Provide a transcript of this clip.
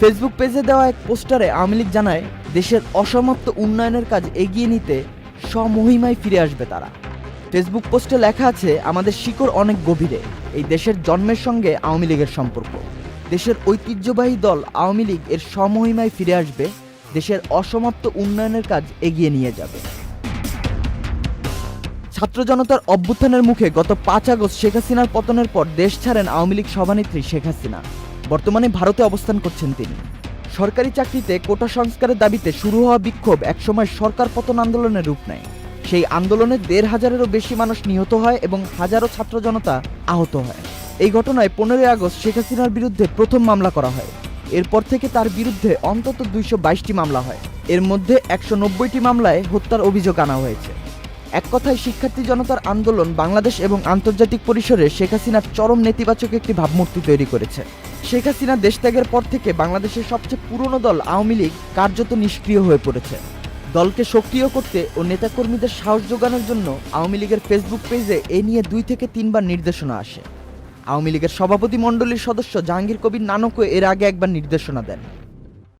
Facebook পেজে দেওয়া এক পোস্টারে আওয়ামী লীগ জানায়, দেশের অসমাপ্ত উন্নয়নের কাজ এগিয়ে নিতে স্বমহিমায় ফিরে আসবে তারা। ফেসবুক পোস্টে লেখা আছে, আমাদের শিকড় অনেক গভীরে। এই দেশের জন্মের সঙ্গে আওয়ামী লীগের সম্পর্ক। দেশের ঐতিহ্যবাহী দল আওয়ামী লীগ এর স্বমহিমায় ফিরে আসবে। দেশের অসমাপ্ত উন্নয়নের কাজ এগিয়ে নিয়ে যাবে। ছাত্র জনতার অভ্যুত্থানের মুখে গত পাঁচ আগস্ট শেখ হাসিনার পতনের পর দেশ ছাড়েন আওয়ামী লীগ সভানেত্রী শেখ হাসিনা। বর্তমানে ভারতে অবস্থান করছেন তিনি। সরকারি চাকরিতে কোটা সংস্কারের দাবিতে শুরু হওয়া বিক্ষোভ একসময় সরকার পতন আন্দোলনের রূপ নেয়। সেই আন্দোলনে দেড় হাজারেরও বেশি মানুষ নিহত হয় এবং হাজারো ছাত্র জনতা আহত হয়। এই ঘটনায় পনেরোই আগস্ট শেখ হাসিনার বিরুদ্ধে প্রথম মামলা করা হয়। এরপর থেকে তার বিরুদ্ধে অন্তত দুইশো মামলা হয়। এর মধ্যে একশো মামলায় হত্যার অভিযোগ আনা হয়েছে। এক কথায় শিক্ষার্থী জনতার আন্দোলন বাংলাদেশ এবং আন্তর্জাতিক পরিসরে শেখ হাসিনার চরম নেতিবাচক একটি ভাবমূর্তি তৈরি করেছে। শেখ হাসিনা দেশ ত্যাগের পর থেকে বাংলাদেশের সবচেয়ে পুরনো দল আওয়ামী লীগ কার্যত নিষ্ক্রিয় হয়ে পড়েছে। দলকে সক্রিয় করতে ও নেতাকর্মীদের সাহস যোগানোর জন্য আওয়ামী লীগের ফেসবুক পেজে এ নিয়ে দুই থেকে তিনবার নির্দেশনা আসে। আওয়ামী লীগের সভাপতি মণ্ডলীর সদস্য জাহাঙ্গীর কবির নানকও এর আগে একবার নির্দেশনা দেন।